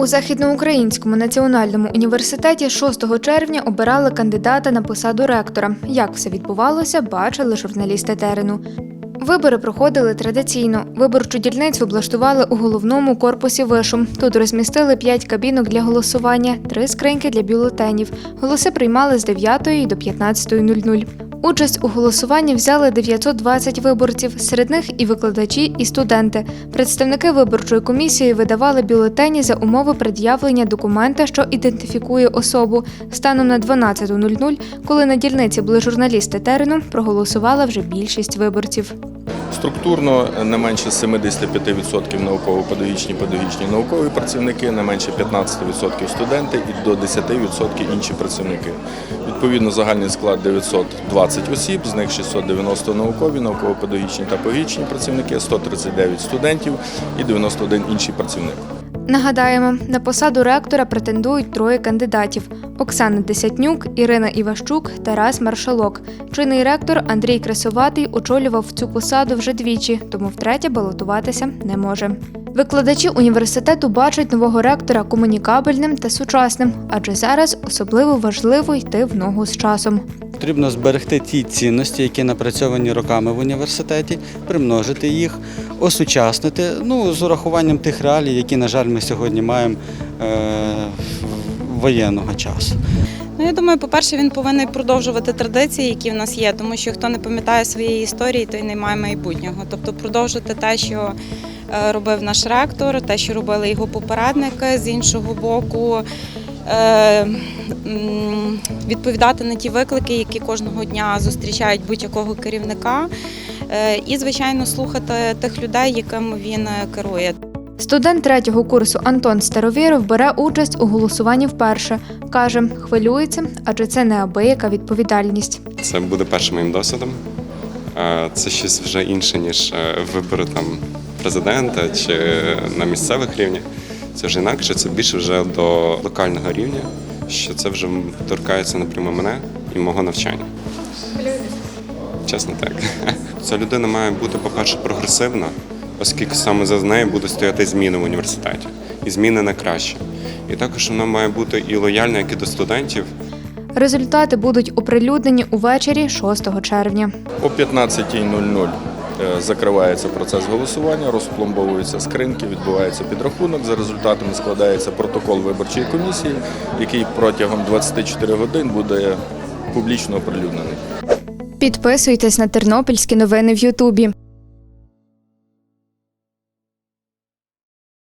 У Західноукраїнському національному університеті 6 червня обирали кандидата на посаду ректора. Як все відбувалося, бачили журналісти терену. Вибори проходили традиційно. Виборчу дільницю облаштували у головному корпусі вишу. Тут розмістили 5 кабінок для голосування, 3 скриньки для бюлетенів. Голоси приймали з 9 до 15.00. Участь у голосуванні взяли 920 виборців, серед них і викладачі, і студенти. Представники виборчої комісії видавали бюлетені за умови пред'явлення документа, що ідентифікує особу. Станом на 12.00, коли на дільниці були журналісти терену, проголосувала вже більшість виборців. Структурно не менше 75% науково-педагогічні педагогічні наукові працівники, не менше 15% студенти і до 10% інші працівники. Відповідно, загальний склад 920 осіб, з них 690 наукові, науково-педагогічні та педагогічні працівники, 139 студентів і 91 інший працівник. Нагадаємо, на посаду ректора претендують троє кандидатів: Оксана Десятнюк, Ірина Іващук, Тарас Маршалок. Чинний ректор Андрій Красоватий очолював цю посаду вже двічі, тому втретє балотуватися не може. Викладачі університету бачать нового ректора комунікабельним та сучасним, адже зараз особливо важливо йти в ногу з часом. Потрібно зберегти ті цінності, які напрацьовані роками в університеті, примножити їх, осучаснити, ну, з урахуванням тих реалій, які, на жаль, ми сьогодні маємо е, воєнного часу. Ну, я думаю, по-перше, він повинен продовжувати традиції, які в нас є, тому що хто не пам'ятає своєї історії, той не має майбутнього. Тобто продовжити те, що робив наш ректор, те, що робили його попередники з іншого боку. е, Відповідати на ті виклики, які кожного дня зустрічають будь-якого керівника, е, і, звичайно, слухати тих людей, якими він е, керує. Студент третього курсу Антон Старовіров бере участь у голосуванні вперше. Каже, хвилюється, адже це неабияка відповідальність. Це буде першим моїм досвідом. Е, Це щось вже інше, ніж е, вибори там президента чи на місцевих рівнях. Це вже інакше, це більше вже до локального рівня, що це вже торкається напряму мене і мого навчання. Чесно так. Ця людина має бути, по-перше, прогресивна, оскільки саме за нею будуть стояти зміни в університеті. І зміни на краще. І також вона має бути і лояльна, як і до студентів, Результати будуть оприлюднені увечері 6 червня. О 15.00 е, закривається процес голосування, розпломбовуються скринки, відбувається підрахунок. За результатами складається протокол виборчої комісії, який протягом 24 годин буде публічно оприлюднений. Підписуйтесь на тернопільські новини в Ютубі.